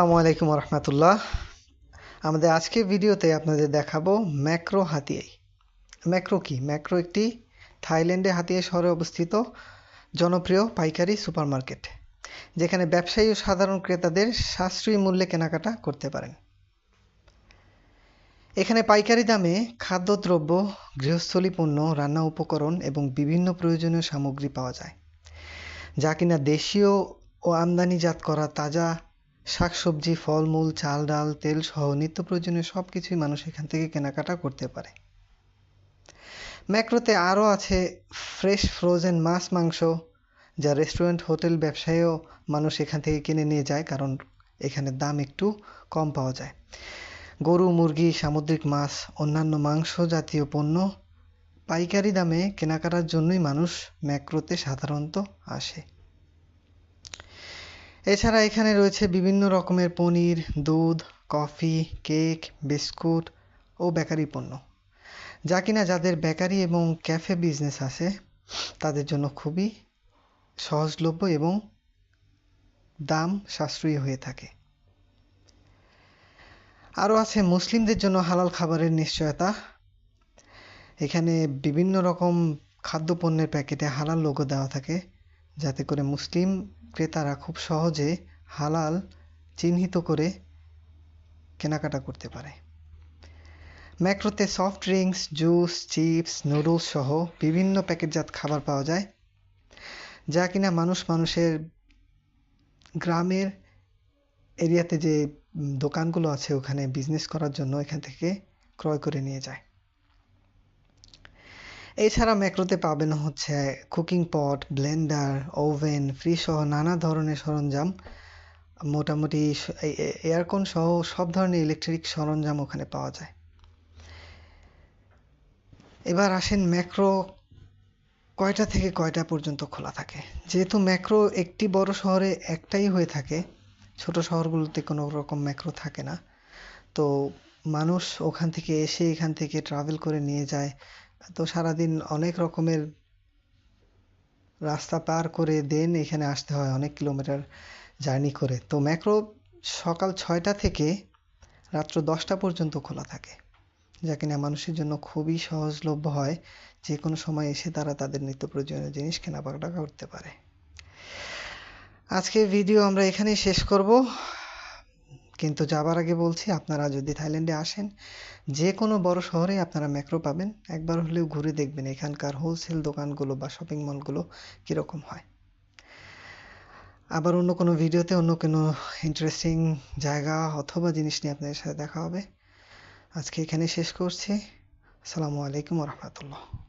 আসসালামু আলাইকুম রহমতুল্লাহ আমাদের আজকের ভিডিওতে আপনাদের দেখাবো ম্যাক্রো হাতিয়াই। ম্যাক্রো কি? ম্যাক্রো একটি থাইল্যান্ডে হাতিয়াই শহরে অবস্থিত জনপ্রিয় পাইকারি সুপারমার্কেট, যেখানে ব্যবসায়ী ও সাধারণ ক্রেতাদের সাশ্রয়ী মূল্যে কেনাকাটা করতে পারেন। এখানে পাইকারি দামে খাদ্যদ্রব্য, গৃহস্থলী পণ্য, রান্না উপকরণ এবং বিভিন্ন প্রয়োজনীয় সামগ্রী পাওয়া যায়, যা কিনা দেশীয় ও আমদানিজাত করা তাজা শাকসবজি, ফলমূল, চাল, ডাল, তেল সহ নিত্য প্রয়োজনীয় সব কিছুই মানুষ এখান থেকে কেনাকাটা করতে পারে। ম্যাক্রোতে আরও আছে ফ্রেশ ফ্রোজেন মাছ মাংস, যা রেস্টুরেন্ট, হোটেল ব্যবসায়ীও মানুষ এখান থেকে কিনে নিয়ে যায়, কারণ এখানে দাম একটু কম পাওয়া যায়। গরু, মুরগি, সামুদ্রিক মাছ, অন্যান্য মাংস জাতীয় পণ্য পাইকারি দামে কেনাকাটার জন্যই মানুষ ম্যাক্রোতে সাধারণত আসে। এছাড়া এখানে রয়েছে বিভিন্ন রকমের পনির, দুধ, কফি, কেক, বিস্কুট ও বেকারি পণ্য। যা কিনা যাদের বেকারি এবং ক্যাফে বিজনেস আছে, তাদের জন্য খুবই সহজলভ্য এবং দাম সাশ্রয়ী হয়ে থাকে। আরও আছে মুসলিমদের জন্য হালাল খাবারের নিশ্চয়তা। এখানে বিভিন্ন রকম খাদ্যপণ্যের প্যাকেটে হালাল লোগো দেওয়া থাকে, যাতে করে মুসলিম ক্রেতারা খুব সহজে হালাল চিহ্নিত করে কেনাকাটা করতে পারে। ম্যাক্রোতে soft drinks, juice, chips, noodles সহ বিভিন্ন প্যাকেটজাত খাবার পাওয়া যায়, যা কিনা মানুষ মানুষের গ্রামের এরিয়াতে যে দোকানগুলো আছে ওখানে বিজনেস করার জন্য এখান থেকে ক্রয় করে নিয়ে যায়। এছাড়া ম্যাক্রোতে পাবেন হচ্ছে cooking pot, blender, oven, fridge সহ নানা ধরনের সরঞ্জাম। মোটামুটি এয়ারকন সহ সব ধরনের ইলেকট্রিক সরঞ্জাম ওখানে পাওয়া যায়। এবার আসেন ম্যাক্রো কয়টা থেকে কয়টা পর্যন্ত খোলা থাকে? যেহেতু ম্যাক্রো একটি বড় শহরে একটাই হয়ে থাকে, ছোট শহরগুলোতে কোনো রকম ম্যাক্রো থাকে না। তো মানুষ ওখান থেকে এসে এখান থেকে ট্রাভেল করে নিয়ে যায় তো সারাদিন অনেক রকমের রাস্তা পার করে দেন এখানে আসতে হয় অনেক কিলোমিটার জার্নি করে। তো ম্যাক্রো সকাল ছয়টা থেকে রাত্র দশটা পর্যন্ত খোলা থাকে, যা কিনা মানুষের জন্য খুবই সহজলভ্য হয়। যে কোনো সময় এসে তারা তাদের নিত্য প্রয়োজনীয় জিনিস কেনাকাটা করতে পারে। আজকে ভিডিও আমরা এখানেই শেষ করব। কিন্তু যাবার আগে বলছি, আপনারা যদি থাইল্যান্ডে আসেন যে কোনো বড় শহরে আপনারা ম্যাক্রো পাবেন। একবার হলেও ঘুরে দেখবেন এখানকার হোলসেল দোকানগুলো বা শপিং মলগুলো কীরকম হয়। আবার অন্য কোনো ভিডিওতে অন্য কোনো ইন্টারেস্টিং জায়গা অথবা জিনিস নিয়ে আপনাদের সাথে দেখা হবে। আজকে এখানে শেষ করছি। আসসালামু আলাইকুম রহমতুল্লাহ।